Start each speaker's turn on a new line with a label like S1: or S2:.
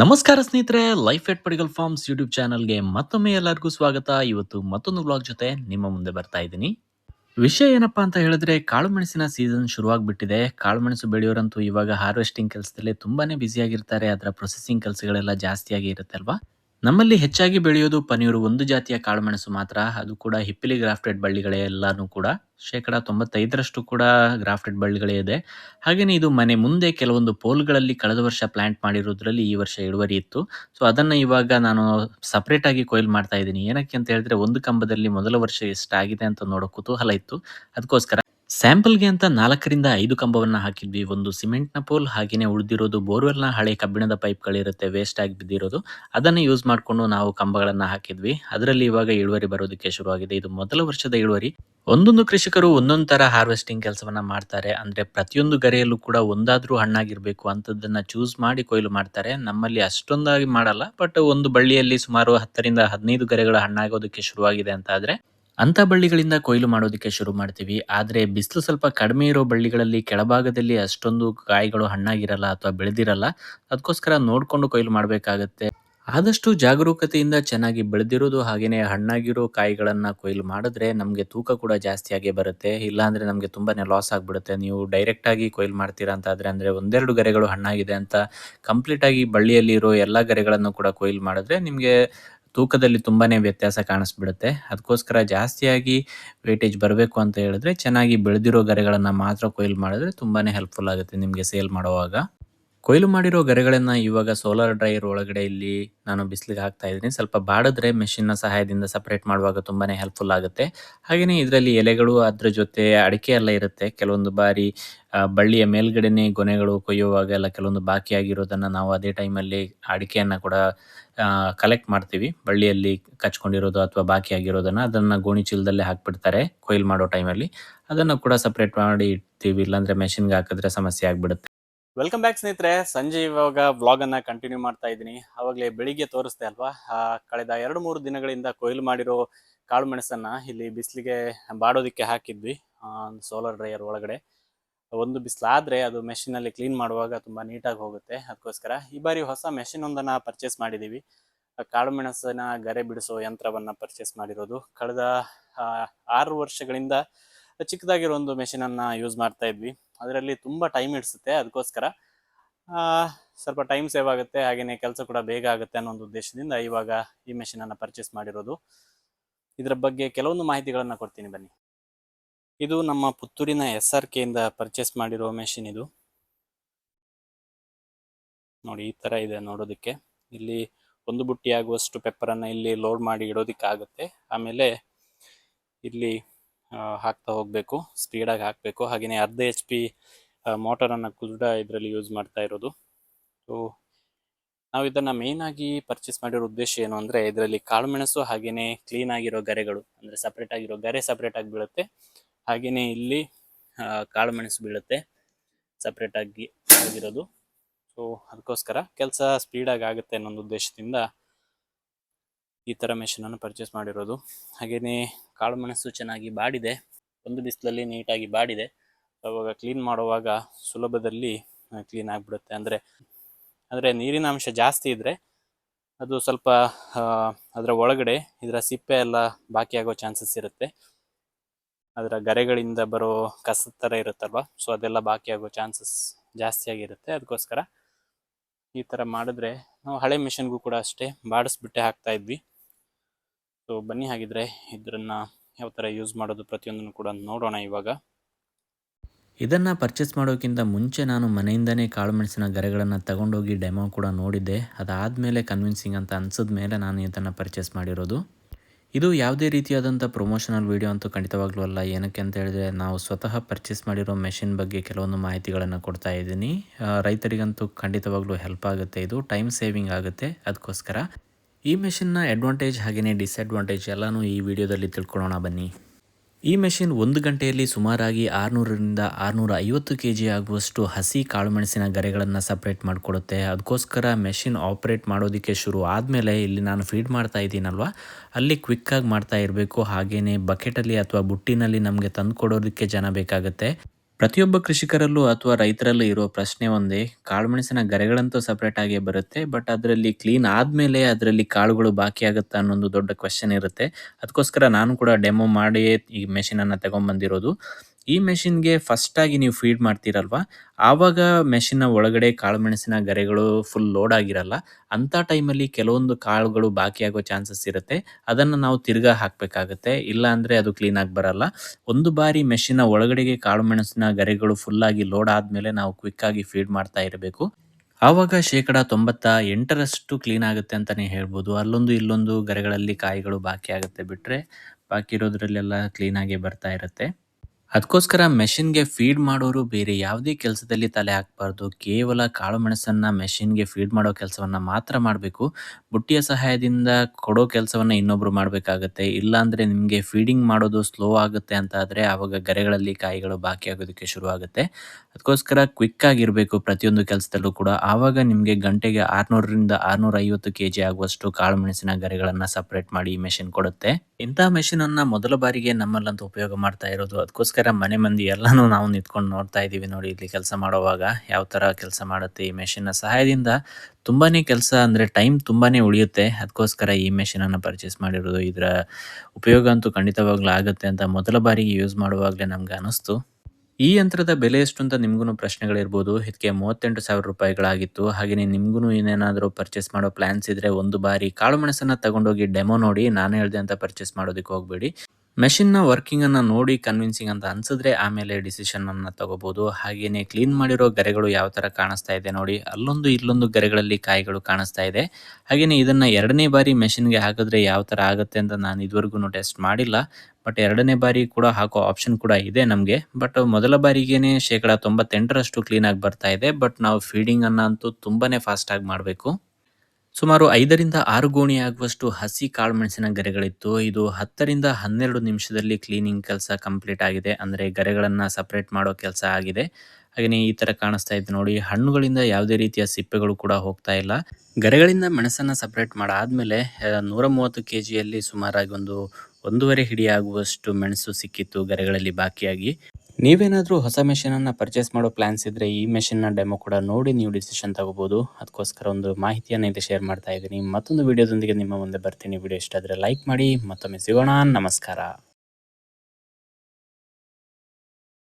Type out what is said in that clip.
S1: ನಮಸ್ಕಾರ ಸ್ನೇಹಿತರೆ life at Padigal farms YouTube ಚಾನಲ್ಗೆ ಮತ್ತೊಮ್ಮೆ ಎಲ್ಲರಿಗೂ ಸ್ವಾಗತ. ಇವತ್ತು ಮತ್ತೊಂದು ವ್ಲಾಗ್ ಜೊತೆ ನಿಮ್ಮ ಮುಂದೆ ಬರ್ತಾ ಇದ್ದೀನಿ. ವಿಷಯ ಏನಪ್ಪಾ ಅಂತ ಹೇಳಿದ್ರೆ, ಕಾಳು ಮೆಣಸಿನ ಸೀಸನ್ ಶುರುವಾಗ್ಬಿಟ್ಟಿದೆ. ಕಾಳು ಮೆಣಸು ಬೆಳೆಯೋರಂತೂ ಇವಾಗ ಹಾರ್ವೆಸ್ಟಿಂಗ್ ಕೆಲಸದಲ್ಲಿ ತುಂಬಾನೇ ಬ್ಯುಸಿಯಾಗಿರ್ತಾರೆ ಅದರ ಪ್ರೊಸೆಸಿಂಗ್ ಕೆಲಸಗಳೆಲ್ಲ ಜಾಸ್ತಿಯಾಗಿ ಇರುತ್ತೆ ಅಲ್ವಾ ನಮ್ಮಲ್ಲಿ ಹೆಚ್ಚಾಗಿ ಬೆಳೆಯೋದು ಪನೀರು ಒಂದು ಜಾತಿಯ ಕಾಳುಮೆಣಸು ಮಾತ್ರ. ಅದು ಕೂಡ ಹಿಪ್ಪಿಲಿ ಗ್ರಾಫ್ಟೆಡ್ ಬಳ್ಳಿಗಳೇ ಎಲ್ಲಾನು ಕೂಡ. ಶೇಕಡ ತೊಂಬತ್ತೈದರಷ್ಟು ಕೂಡ ಗ್ರಾಫ್ಟೆಡ್ ಬಳ್ಳಿಗಳೇ ಇದೆ. ಹಾಗೇನೆ ಇದು ಮನೆ ಮುಂದೆ ಕೆಲವೊಂದು ಪೋಲ್ಗಳಲ್ಲಿ ಕಳೆದ ವರ್ಷ ಪ್ಲಾಂಟ್ ಮಾಡಿರೋದ್ರಲ್ಲಿ ಈ ವರ್ಷ ಇಳುವರಿ ಇತ್ತು. ಸೊ, ಅದನ್ನು ಇವಾಗ ನಾನು ಸಪ್ರೇಟಾಗಿ ಕೊಯ್ಲು ಮಾಡ್ತಾ ಇದ್ದೀನಿ. ಏನಕ್ಕೆ ಅಂತ ಹೇಳಿದ್ರೆ ಒಂದು ಕಂಬದಲ್ಲಿ ಮೊದಲ ವರ್ಷ ಎಷ್ಟಾಗಿದೆ ಅಂತ ನೋಡೋ ಕುತೂಹಲ ಇತ್ತು. ಅದಕ್ಕೋಸ್ಕರ ಸ್ಯಾಂಪಲ್ಗೆ ಅಂತ ನಾಲ್ಕರಿಂದ ಐದು ಕಂಬವನ್ನ ಹಾಕಿದ್ವಿ. ಒಂದು ಸಿಮೆಂಟ್ನ ಪೋಲ್, ಹಾಗೇನೆ ಉಳಿದಿರೋದು ಬೋರ್ವೆಲ್ನ ಹಳೆ ಕಬ್ಬಿಣದ ಪೈಪ್ಗಳಿರುತ್ತೆ, ವೇಸ್ಟ್ ಆಗಿ ಬಿದ್ದಿರೋದು ಅದನ್ನ ಯೂಸ್ ಮಾಡಿಕೊಂಡು ನಾವು ಕಂಬಗಳನ್ನ ಹಾಕಿದ್ವಿ. ಅದರಲ್ಲಿ ಇವಾಗ ಇಳುವರಿ ಬರೋದಕ್ಕೆ ಶುರುವಾಗಿದೆ. ಇದು ಮೊದಲ ವರ್ಷದ ಇಳುವರಿ. ಒಂದೊಂದು ಕೃಷಿಕರು ಒಂದೊಂದು ಥರ ಹಾರ್ವೆಸ್ಟಿಂಗ್ ಕೆಲಸವನ್ನ ಮಾಡ್ತಾರೆ. ಅಂದ್ರೆ ಪ್ರತಿಯೊಂದು ಗರೆಯಲ್ಲೂ ಕೂಡ ಒಂದಾದರೂ ಹಣ್ಣಾಗಿರಬೇಕು ಅಂಥದ್ದನ್ನು ಚೂಸ್ ಮಾಡಿ ಕೊಯ್ಲು ಮಾಡ್ತಾರೆ. ನಮ್ಮಲ್ಲಿ ಅಷ್ಟೊಂದಾಗಿ ಮಾಡಲ್ಲ. ಬಟ್ ಒಂದು ಬಳ್ಳಿಯಲ್ಲಿ ಸುಮಾರು ಹತ್ತರಿಂದ ಹದಿನೈದು ಗರೆಗಳು ಹಣ್ಣಾಗೋದಕ್ಕೆ ಶುರುವಾಗಿದೆ ಅಂತ ಆದ್ರೆ ಅಂತ ಬಳ್ಳಿಗಳಿಂದ ಕೊಯ್ಲು ಮಾಡೋದಕ್ಕೆ ಶುರು ಮಾಡ್ತೀವಿ. ಆದರೆ ಬಿಸಿಲು ಸ್ವಲ್ಪ ಕಡಿಮೆ ಇರೋ ಬಳ್ಳಿಗಳಲ್ಲಿ ಕೆಳಭಾಗದಲ್ಲಿ ಅಷ್ಟೊಂದು ಕಾಯಿಗಳು ಹಣ್ಣಾಗಿರಲ್ಲ ಅಥವಾ ಬೆಳೆದಿರಲ್ಲ ಅದಕ್ಕೋಸ್ಕರ ನೋಡಿಕೊಂಡು ಕೊಯ್ಲು ಮಾಡಬೇಕಾಗತ್ತೆ. ಆದಷ್ಟು ಜಾಗರೂಕತೆಯಿಂದ ಚೆನ್ನಾಗಿ ಬೆಳೆದಿರೋದು ಹಾಗೆಯೇ ಹಣ್ಣಾಗಿರೋ ಕಾಯಿಗಳನ್ನು ಕೊಯ್ಲು ಮಾಡಿದ್ರೆ ನಮಗೆ ತೂಕ ಕೂಡ ಜಾಸ್ತಿಯಾಗಿ ಬರುತ್ತೆ. ಇಲ್ಲಾಂದರೆ ನಮಗೆ ತುಂಬಾ ಲಾಸ್ ಆಗಿಬಿಡುತ್ತೆ. ನೀವು ಡೈರೆಕ್ಟಾಗಿ ಕೊಯ್ಲು ಮಾಡ್ತೀರಾ ಅಂತ ಆದರೆ, ಅಂದರೆ ಒಂದೆರಡು ಗರೆಗಳು ಹಣ್ಣಾಗಿದೆ ಅಂತ ಕಂಪ್ಲೀಟಾಗಿ ಬಳ್ಳಿಯಲ್ಲಿರೋ ಎಲ್ಲ ಗರೆಗಳನ್ನು ಕೂಡ ಕೊಯ್ಲು ಮಾಡಿದ್ರೆ ನಿಮಗೆ ತೂಕದಲ್ಲಿ ತುಂಬಾನೇ ವ್ಯತ್ಯಾಸ ಕಾಣಿಸ್ಬಿಡುತ್ತೆ. ಅದಕ್ಕೋಸ್ಕರ ಜಾಸ್ತಿಯಾಗಿ ವೇಟೇಜ್ ಬರಬೇಕು ಅಂತ ಹೇಳಿದ್ರೆ ಚೆನ್ನಾಗಿ ಬೆಳೆದಿರೋ ಗರಿಗಳನ್ನು ಮಾತ್ರ ಕೊಯ್ಲು ಮಾಡಿದ್ರೆ ತುಂಬಾನೇ ಹೆಲ್ಪ್ಫುಲ್ ಆಗುತ್ತೆ ನಿಮಗೆ ಸೇಲ್ ಮಾಡುವಾಗ. ಕೊಯ್ಲು ಮಾಡಿರೋ ಗರೆಗಳನ್ನು ಇವಾಗ ಸೋಲಾರ್ ಡ್ರೈಯರ್ ಒಳಗಡೆ ಇಲ್ಲಿ ನಾನು ಬಿಸಿಲಿಗೆ ಹಾಕ್ತಾ ಇದ್ದೀನಿ. ಸ್ವಲ್ಪ ಬಾಡಿದ್ರೆ ಮೆಷಿನ್ನ ಸಹಾಯದಿಂದ ಸಪ್ರೇಟ್ ಮಾಡುವಾಗ ತುಂಬಾ ಹೆಲ್ಪ್ಫುಲ್ ಆಗುತ್ತೆ. ಹಾಗೆಯೇ ಇದರಲ್ಲಿ ಎಲೆಗಳು ಅದರ ಜೊತೆ ಅಡಿಕೆ ಎಲ್ಲ ಇರುತ್ತೆ. ಕೆಲವೊಂದು ಬಾರಿ ಬಳ್ಳಿಯ ಮೇಲ್ಗಡೆನೆ ಗೊನೆಗಳು ಕೊಯ್ಯುವಾಗ ಎಲ್ಲ ಕೆಲವೊಂದು ಬಾಕಿ ಆಗಿರೋದನ್ನ ನಾವು ಅದೇ ಟೈಮಲ್ಲಿ ಅಡಿಕೆಯನ್ನು ಕೂಡ ಕಲೆಕ್ಟ್ ಮಾಡ್ತೀವಿ. ಬಳ್ಳಿಯಲ್ಲಿ ಕಚ್ಕೊಂಡಿರೋದು ಅಥವಾ ಬಾಕಿ ಆಗಿರೋದನ್ನ ಅದನ್ನ ಗೋಣಿ ಚೀಲದಲ್ಲೇ ಹಾಕ್ಬಿಡ್ತಾರೆ ಕೊಯ್ಲು ಮಾಡೋ ಟೈಮಲ್ಲಿ. ಅದನ್ನು ಕೂಡ ಸಪ್ರೇಟ್ ಮಾಡಿ ಇಡ್ತೀವಿ. ಇಲ್ಲಾಂದರೆ ಮೆಷಿನ್ಗೆ ಹಾಕಿದ್ರೆ ಸಮಸ್ಯೆ ಆಗ್ಬಿಡುತ್ತೆ.
S2: ವೆಲ್ಕಮ್ ಬ್ಯಾಕ್ ಸ್ನೇಹಿತರೆ. ಸಂಜೆ ಇವಾಗ ವ್ಲಾಗ್ ಅನ್ನ ಕಂಟಿನ್ಯೂ ಮಾಡ್ತಾ ಇದ್ದೀನಿ. ಅವಾಗಲೇ ಬೆಳಿಗ್ಗೆ ತೋರಿಸ್ದೆ ಅಲ್ವಾ? ಕಳೆದ ಎರಡು ಮೂರು ದಿನಗಳಿಂದ ಕೊಯ್ಲು ಮಾಡಿರೋ ಕಾಳು ಮೆಣಸನ್ನ ಇಲ್ಲಿ ಬಿಸಿಲಿಗೆ ಬಾಡೋದಿಕ್ಕೆ ಹಾಕಿದ್ವಿ. ಸೋಲಾರ್ ಡ್ರೈಯರ್ ಒಳಗಡೆ. ಒಂದು ಬಿಸಿಲಾದ್ರೆ ಅದು ಮೆಷಿನಲ್ಲಿ ಕ್ಲೀನ್ ಮಾಡುವಾಗ ತುಂಬಾ ನೀಟಾಗಿ ಹೋಗುತ್ತೆ. ಅದಕ್ಕೋಸ್ಕರ ಈ ಬಾರಿ ಹೊಸ ಮೆಷಿನ್ ಒಂದನ್ನ ಪರ್ಚೇಸ್ ಮಾಡಿದೀವಿ. ಆ, ಕಾಳು ಮೆಣಸನ್ನ ಗರೆ ಬಿಡಿಸೋ ಯಂತ್ರವನ್ನ ಪರ್ಚೇಸ್ ಮಾಡಿರೋದು. ಕಳೆದ ಆರು ವರ್ಷಗಳಿಂದ ಚಿಕ್ಕದಾಗಿರೋ ಒಂದು ಮೆಷಿನನ್ನು ಯೂಸ್ ಮಾಡ್ತಾ ಇದ್ವಿ. ಅದರಲ್ಲಿ ತುಂಬ ಟೈಮ್ ಹಿಡಿಸುತ್ತೆ ಅದಕ್ಕೋಸ್ಕರ ಸ್ವಲ್ಪ ಟೈಮ್ ಸೇವ್ ಆಗುತ್ತೆ ಹಾಗೆಯೇ ಕೆಲಸ ಕೂಡ ಬೇಗ ಆಗುತ್ತೆ ಅನ್ನೋ ಒಂದು ಉದ್ದೇಶದಿಂದ ಇವಾಗ ಈ ಮೆಷಿನನ್ನು ಪರ್ಚೇಸ್ ಮಾಡಿರೋದು. ಇದರ ಬಗ್ಗೆ ಕೆಲವೊಂದು ಮಾಹಿತಿಗಳನ್ನು ಕೊಡ್ತೀನಿ ಬನ್ನಿ. ಇದು ನಮ್ಮ ಪುತ್ತೂರಿನ ಎಸ್ ಆರ್ ಕೆಯಿಂದ ಪರ್ಚೇಸ್ ಮಾಡಿರೋ ಮೆಷಿನ್ ಇದು. ನೋಡಿ, ಈ ತರ ಇದೆ ನೋಡೋದಕ್ಕೆ. ಇಲ್ಲಿ ಒಂದು ಬುಟ್ಟಿ ಆಗುವಷ್ಟು ಪೆಪ್ಪರನ್ನು ಇಲ್ಲಿ ಲೋಡ್ ಮಾಡಿ ಇಡೋದಿಕ್ಕೆ ಆಗುತ್ತೆ ಆಮೇಲೆ ಇಲ್ಲಿ ಹಾಕ್ತಾ ಹೋಗ್ಬೇಕು ಸ್ಪೀಡಾಗಿ ಹಾಕಬೇಕು. ಹಾಗೆಯೇ ಅರ್ಧ ಎಚ್ ಪಿ ಮೋಟರನ್ನು ಕೂಡ ಇದರಲ್ಲಿ ಯೂಸ್ ಮಾಡ್ತಾ ಇರೋದು. ಸೊ ನಾವು ಇದನ್ನು ಮೇಯ್ನಾಗಿ ಪರ್ಚೇಸ್ ಮಾಡಿರೋ ಉದ್ದೇಶ ಏನು ಅಂದರೆ, ಇದರಲ್ಲಿ ಕಾಳುಮೆಣಸು ಹಾಗೆಯೇ ಕ್ಲೀನ್ ಆಗಿರೋ ಗರೆಗಳು, ಅಂದರೆ ಸಪ್ರೇಟ್ ಆಗಿರೋ ಗರೆ ಸಪ್ರೇಟ್ ಆಗಿ ಬೀಳುತ್ತೆ. ಹಾಗೆಯೇ ಇಲ್ಲಿ ಕಾಳುಮೆಣಸು ಬೀಳುತ್ತೆ ಸಪ್ರೇಟಾಗಿ ಆಗಿರೋದು. ಸೊ ಅದಕ್ಕೋಸ್ಕರ ಕೆಲಸ ಸ್ಪೀಡಾಗಿ ಆಗುತ್ತೆ ಅನ್ನೋ ಉದ್ದೇಶದಿಂದ ಈ ಥರ ಮೆಷಿನನ್ನು ಪರ್ಚೇಸ್ ಮಾಡಿರೋದು. ಹಾಗೆಯೇ ಕಾಳುಮೆಣಸು ಚೆನ್ನಾಗಿ ಬಾಡಿದೆ. ಒಂದು ಬಿಸಿಲಲ್ಲಿ ನೀಟಾಗಿ ಬಾಡಿದೆ. ಅವಾಗ ಕ್ಲೀನ್ ಮಾಡುವಾಗ ಸುಲಭದಲ್ಲಿ ಕ್ಲೀನ್ ಆಗಿಬಿಡುತ್ತೆ. ಅಂದರೆ ಅಂದರೆ ನೀರಿನ ಅಂಶ ಜಾಸ್ತಿ ಇದ್ದರೆ ಅದು ಸ್ವಲ್ಪ ಅದರ ಒಳಗಡೆ ಇದರ ಸಿಪ್ಪೆ ಎಲ್ಲ ಬಾಕಿ ಆಗೋ ಚಾನ್ಸಸ್ ಇರುತ್ತೆ. ಅದರ ಗರೆಗಳಿಂದ ಬರೋ ಕಸದ ಥರ ಇರುತ್ತಲ್ವ? ಸೊ ಅದೆಲ್ಲ ಬಾಕಿ ಆಗೋ ಚಾನ್ಸಸ್ ಜಾಸ್ತಿ ಆಗಿರುತ್ತೆ. ಅದಕ್ಕೋಸ್ಕರ ಈ ಥರ ಮಾಡಿದ್ರೆ ನಾವು ಹಳೆ ಮಿಷನ್ಗೂ ಕೂಡ ಅಷ್ಟೇ ಬಾಡಿಸ್ಬಿಟ್ಟೆ ಹಾಕ್ತಾ ಇದ್ವಿ. ಸೊ ಬನ್ನಿ ಹಾಗಿದ್ರೆ ಇದನ್ನು ಯಾವ ಥರ ಯೂಸ್ ಮಾಡೋದು ಪ್ರತಿಯೊಂದನ್ನು ಕೂಡ ನೋಡೋಣ ಇವಾಗ.
S1: ಇದನ್ನು ಪರ್ಚೇಸ್ ಮಾಡೋಕ್ಕಿಂತ ಮುಂಚೆ ನಾನು ಮನೆಯಿಂದನೇ ಕಾಳುಮೆಣಸಿನ ಗರೆಗಳನ್ನು ತಗೊಂಡೋಗಿ ಡೆಮೋ ಕೂಡ ನೋಡಿದ್ದೆ. ಅದಾದಮೇಲೆ ಕನ್ವಿನ್ಸಿಂಗ್ ಅಂತ ಅನ್ಸಿದ ಮೇಲೆ ನಾನು ಇದನ್ನು ಪರ್ಚೇಸ್ ಮಾಡಿರೋದು. ಇದು ಯಾವುದೇ ರೀತಿಯಾದಂಥ ಪ್ರಮೋಷನಲ್ ವೀಡಿಯೋ ಅಂತೂ ಖಂಡಿತವಾಗ್ಲೂ ಅಲ್ಲ. ಏನಕ್ಕೆ ಅಂತ ಹೇಳಿದ್ರೆ ನಾವು ಸ್ವತಃ ಪರ್ಚೇಸ್ ಮಾಡಿರೋ ಮೆಷಿನ್ ಬಗ್ಗೆ ಕೆಲವೊಂದು ಮಾಹಿತಿಗಳನ್ನು ಕೊಡ್ತಾ ಇದ್ದೀನಿ. ರೈತರಿಗಂತೂ ಖಂಡಿತವಾಗ್ಲೂ ಹೆಲ್ಪ್ ಆಗುತ್ತೆ. ಇದು ಟೈಮ್ ಸೇವಿಂಗ್ ಆಗುತ್ತೆ. ಅದಕ್ಕೋಸ್ಕರ ಈ ಮೆಷಿನ್ನ ಅಡ್ವಾಂಟೇಜ್ ಹಾಗೆಯೇ ಡಿಸ್ಅಡ್ವಾಂಟೇಜ್ ಎಲ್ಲನೂ ಈ ವಿಡಿಯೋದಲ್ಲಿ ತಿಳ್ಕೊಳ್ಳೋಣ ಬನ್ನಿ. ಈ ಮೆಷಿನ್ ಒಂದು ಗಂಟೆಯಲ್ಲಿ ಸುಮಾರಾಗಿ ಆರುನೂರರಿಂದ ಆರುನೂರ ಐವತ್ತು ಕೆ ಜಿ ಆಗುವಷ್ಟು ಹಸಿ ಕಾಳುಮೆಣಸಿನ ಗರೆಗಳನ್ನು ಸಪ್ರೇಟ್ ಮಾಡಿಕೊಡುತ್ತೆ. ಅದಕ್ಕೋಸ್ಕರ ಮೆಷಿನ್ ಆಪ್ರೇಟ್ ಮಾಡೋದಕ್ಕೆ ಶುರು ಆದಮೇಲೆ ಇಲ್ಲಿ ನಾನು ಫೀಡ್ ಮಾಡ್ತಾ ಇದ್ದೀನಲ್ವ? ಅಲ್ಲಿ ಕ್ವಿಕ್ಕಾಗಿ ಮಾಡ್ತಾ ಇರಬೇಕು. ಹಾಗೆಯೇ ಬಕೆಟಲ್ಲಿ ಅಥವಾ ಬುಟ್ಟಿನಲ್ಲಿ ನಮಗೆ ತಂದು ಕೊಡೋದಕ್ಕೆ ಜನ ಬೇಕಾಗುತ್ತೆ. ಪ್ರತಿಯೊಬ್ಬ ಕೃಷಿಕರಲ್ಲೂ ಅಥವಾ ರೈತರಲ್ಲೂ ಇರೋ ಪ್ರಶ್ನೆ ಒಂದೇ, ಕಾಳುಮೆಣಸಿನ ಗರೆಗಳಂತೂ ಸಪ್ರೇಟ್ ಆಗಿ ಬರುತ್ತೆ ಬಟ್ ಅದರಲ್ಲಿ ಕ್ಲೀನ್ ಆದಮೇಲೆ ಅದರಲ್ಲಿ ಕಾಳುಗಳು ಬಾಕಿ ಆಗುತ್ತಾ ಅನ್ನೊಂದು ದೊಡ್ಡ ಕ್ವೆಶನ್ ಇರುತ್ತೆ. ಅದಕ್ಕೋಸ್ಕರ ನಾನು ಕೂಡ ಡೆಮೋ ಮಾಡಿಯೇ ಈ ಮೆಷಿನನ್ನು ತಗೊಂಬಂದಿರೋದು ಈ ಮೆಷಿನ್ಗೆ ಫಸ್ಟಾಗಿ ನೀವು ಫೀಡ್ ಮಾಡ್ತೀರಲ್ವಾ? ಆವಾಗ ಮೆಷಿನ್ನ ಒಳಗಡೆ ಕಾಳುಮೆಣಸಿನ ಗರೆಗಳು ಫುಲ್ ಲೋಡ್ ಆಗಿರಲ್ಲ ಅಂಥ ಟೈಮಲ್ಲಿ ಕೆಲವೊಂದು ಕಾಳುಗಳು ಬಾಕಿ ಆಗೋ ಚಾನ್ಸಸ್ ಇರುತ್ತೆ. ಅದನ್ನು ನಾವು ತಿರ್ಗಾ ಹಾಕಬೇಕಾಗತ್ತೆ. ಇಲ್ಲ ಅಂದರೆ ಅದು ಕ್ಲೀನಾಗಿ ಬರಲ್ಲ. ಒಂದು ಬಾರಿ ಮೆಷಿನ ಒಳಗಡೆಗೆ ಕಾಳುಮೆಣಸಿನ ಗರೆಗಳು ಫುಲ್ಲಾಗಿ ಲೋಡ್ ಆದಮೇಲೆ ನಾವು ಕ್ವಿಕ್ಕಾಗಿ ಫೀಡ್ ಮಾಡ್ತಾ ಇರಬೇಕು. ಆವಾಗ ಶೇಕಡ ತೊಂಬತ್ತ ಎಂಟರಷ್ಟು ಕ್ಲೀನ್ ಆಗುತ್ತೆ ಅಂತಲೇ ಹೇಳ್ಬೋದು. ಅಲ್ಲೊಂದು ಇಲ್ಲೊಂದು ಗರೆಗಳಲ್ಲಿ ಕಾಯಿಗಳು ಬಾಕಿ ಆಗುತ್ತೆ ಬಿಟ್ಟರೆ ಬಾಕಿ ಇರೋದ್ರಲ್ಲೆಲ್ಲ ಕ್ಲೀನಾಗಿ ಬರ್ತಾ ಇರುತ್ತೆ. ಅದಕ್ಕೋಸ್ಕರ ಮೆಷಿನ್ಗೆ ಫೀಡ್ ಮಾಡೋರು ಬೇರೆ ಯಾವುದೇ ಕೆಲಸದಲ್ಲಿ ತಲೆ ಹಾಕಬಾರ್ದು. ಕೇವಲ ಕಾಳು ಮೆಣಸನ್ನು ಮೆಷಿನ್ಗೆ ಫೀಡ್ ಮಾಡೋ ಕೆಲಸವನ್ನು ಮಾತ್ರ ಮಾಡಬೇಕು. ಬುಟ್ಟಿಯ ಸಹಾಯದಿಂದ ಕೊಡೋ ಕೆಲಸವನ್ನು ಇನ್ನೊಬ್ರು ಮಾಡಬೇಕಾಗತ್ತೆ. ಇಲ್ಲಾಂದರೆ ನಿಮಗೆ ಫೀಡಿಂಗ್ ಮಾಡೋದು ಸ್ಲೋ ಆಗುತ್ತೆ ಅಂತ ಆದರೆ ಆವಾಗ ಗರೆಗಳಲ್ಲಿ ಕಾಯಿಗಳು ಬಾಕಿ ಆಗೋದಕ್ಕೆ ಶುರು ಆಗುತ್ತೆ ಅದಕ್ಕೋಸ್ಕರ ಕ್ವಿಕ್ ಆಗಿರಬೇಕು ಪ್ರತಿಯೊಂದು ಕೆಲಸದಲ್ಲೂ ಕೂಡ. ಆವಾಗ ನಿಮಗೆ ಗಂಟೆಗೆ ಆರುನೂರರಿಂದ ಆರುನೂರ ಐವತ್ತು ಕೆ ಜಿ ಆಗುವಷ್ಟು ಕಾಳು ಮೆಣಸಿನ ಗರೆಗಳನ್ನು ಸಪ್ರೇಟ್ ಮಾಡಿ ಮೆಷಿನ್ ಕೊಡುತ್ತೆ. ಇಂಥ ಮೆಷಿನನ್ನು ಮೊದಲ ಬಾರಿಗೆ ನಮ್ಮಲ್ಲಂತೂ ಉಪಯೋಗ ಮಾಡ್ತಾ ಇರೋದು. ಅದಕ್ಕೋಸ್ಕರ ಮನೆ ಮಂದಿ ಎಲ್ಲನೂ ನಾವು ನಿಂತ್ಕೊಂಡು ನೋಡ್ತಾ ಇದ್ದೀವಿ ನೋಡಿ ಇಲ್ಲಿ ಕೆಲಸ ಮಾಡುವಾಗ. ಯಾವ ಥರ ಕೆಲಸ ಮಾಡುತ್ತೆ ಈ ಮೆಷಿನ್ನ ಸಹಾಯದಿಂದ ತುಂಬಾ ಕೆಲಸ ಅಂದರೆ ಟೈಮ್ ತುಂಬಾ ಉಳಿಯುತ್ತೆ. ಅದಕ್ಕೋಸ್ಕರ ಈ ಮೆಷಿನನ್ನು ಪರ್ಚೇಸ್ ಮಾಡಿರೋದು ಇದರ ಉಪಯೋಗ ಅಂತೂ ಖಂಡಿತವಾಗ್ಲೂ ಆಗುತ್ತೆ ಅಂತ ಮೊದಲ ಬಾರಿಗೆ ಯೂಸ್ ಮಾಡುವಾಗಲೇ ನಮ್ಗೆ ಅನ್ನಿಸ್ತು ಈ ಯಂತ್ರದ ಬೆಲೆ ಎಷ್ಟು ಅಂತ ನಿಮಗೂ ಪ್ರಶ್ನೆಗಳಿರ್ಬೋದು. ಇದಕ್ಕೆ ಮೂವತ್ತೆಂಟು ಸಾವಿರ ರೂಪಾಯಿಗಳಾಗಿತ್ತು. ಹಾಗೆಯೇ ನಿಮಗೂ ಏನೇನಾದರೂ ಪರ್ಚೇಸ್ ಮಾಡೋ ಪ್ಲ್ಯಾನ್ಸ್ ಇದ್ದರೆ ಒಂದು ಬಾರಿ ಕಾಳು ಮೆಣಸನ್ನು ತಗೊಂಡೋಗಿ ಡೆಮೋ ನೋಡಿ. ನಾನು ಹೇಳಿದೆ ಅಂತ ಪರ್ಚೇಸ್ ಮಾಡೋದಕ್ಕೆ ಹೋಗಬೇಡಿ. ಮೆಷಿನ್ನ ವರ್ಕಿಂಗನ್ನು ನೋಡಿ ಕನ್ವಿನ್ಸಿಂಗ್ ಅಂತ ಅನಿಸಿದ್ರೆ ಆಮೇಲೆ ಡಿಸಿಷನನ್ನು ತಗೋಬೋದು. ಹಾಗೆಯೇ ಕ್ಲೀನ್ ಮಾಡಿರೋ ಗರೆಗಳು ಯಾವ ಥರ ಕಾಣಿಸ್ತಾ ಇದೆ ನೋಡಿ. ಅಲ್ಲೊಂದು ಇಲ್ಲೊಂದು ಗರೆಗಳಲ್ಲಿ ಕಾಯಿಗಳು ಕಾಣಿಸ್ತಾ ಇದೆ. ಹಾಗೆಯೇ ಇದನ್ನು ಎರಡನೇ ಬಾರಿ ಮೆಷಿನ್ಗೆ ಹಾಕಿದ್ರೆ ಯಾವ ಥರ ಆಗುತ್ತೆ ಅಂತ ನಾನು ಇದುವರೆಗೂ ಟೆಸ್ಟ್ ಮಾಡಿಲ್ಲ. ಬಟ್ ಎರಡನೇ ಬಾರಿ ಕೂಡ ಹಾಕೋ ಆಪ್ಷನ್ ಕೂಡ ಇದೆ ನಮಗೆ. ಬಟ್ ಮೊದಲ ಬಾರಿಗೇನೆ ಶೇಕಡ ತೊಂಬತ್ತೆಂಟರಷ್ಟು ಕ್ಲೀನಾಗಿ ಬರ್ತಾ ಇದೆ. ಬಟ್ ನಾವು ಫೀಡಿಂಗನ್ನು ಅಂತೂ ತುಂಬಾ ಫಾಸ್ಟಾಗಿ ಮಾಡಬೇಕು. ಸುಮಾರು ಐದರಿಂದ ಆರು ಗೋಣಿ ಆಗುವಷ್ಟು ಹಸಿ ಕಾಳುಮೆಣಸಿನ ಗರೆಗಳಿತ್ತು. ಇದು ಹತ್ತರಿಂದ ಹನ್ನೆರಡು ನಿಮಿಷದಲ್ಲಿ ಕ್ಲೀನಿಂಗ್ ಕೆಲಸ ಕಂಪ್ಲೀಟ್ ಆಗಿದೆ. ಅಂದರೆ ಗರೆಗಳನ್ನು ಸಪ್ರೇಟ್ ಮಾಡೋ ಕೆಲಸ ಆಗಿದೆ. ಹಾಗೆಯೇ ಈ ಥರ ಕಾಣಿಸ್ತಾ ಇದೆ ನೋಡಿ. ಹಣ್ಣುಗಳಿಂದ ಯಾವುದೇ ರೀತಿಯ ಸಿಪ್ಪೆಗಳು ಕೂಡ ಹೋಗ್ತಾ ಇಲ್ಲ. ಗರೆಗಳಿಂದ ಮೆಣಸನ್ನು ಸಪ್ರೇಟ್ ಮಾಡಾದಮೇಲೆ ನೂರ ಮೂವತ್ತು ಕೆ ಜಿಯಲ್ಲಿ ಸುಮಾರಾಗಿ ಒಂದು ಒಂದೂವರೆ ಹಿಡಿಯಾಗುವಷ್ಟು ಮೆಣಸು ಸಿಕ್ಕಿತ್ತು ಗರೆಗಳಲ್ಲಿ ಬಾಕಿಯಾಗಿ. ನೀವೇನಾದರೂ ಹೊಸ ಮೆಷಿನನ್ನು ಪರ್ಚೇಸ್ ಮಾಡೋ ಪ್ಲ್ಯಾನ್ಸ್ ಇದ್ದರೆ ಈ ಮೆಷಿನ್ನ ಡೆಮೋ ಕೂಡ ನೋಡಿ ನೀವು ಡಿಸಿಷನ್ ತಗೋಬೋದು. ಅದಕ್ಕೋಸ್ಕರ ಒಂದು ಮಾಹಿತಿಯನ್ನು ಇಲ್ಲಿ ಶೇರ್ ಮಾಡ್ತಾ ಇದ್ದೀನಿ. ಮತ್ತೊಂದು ವಿಡಿಯೋದೊಂದಿಗೆ ನಿಮ್ಮ ಮುಂದೆ ಬರ್ತೀನಿ. ವಿಡಿಯೋ ಇಷ್ಟ ಆದರೆ ಲೈಕ್ ಮಾಡಿ, ಮತ್ತೊಮ್ಮೆ ಸಿಗೋಣ. ನಮಸ್ಕಾರ.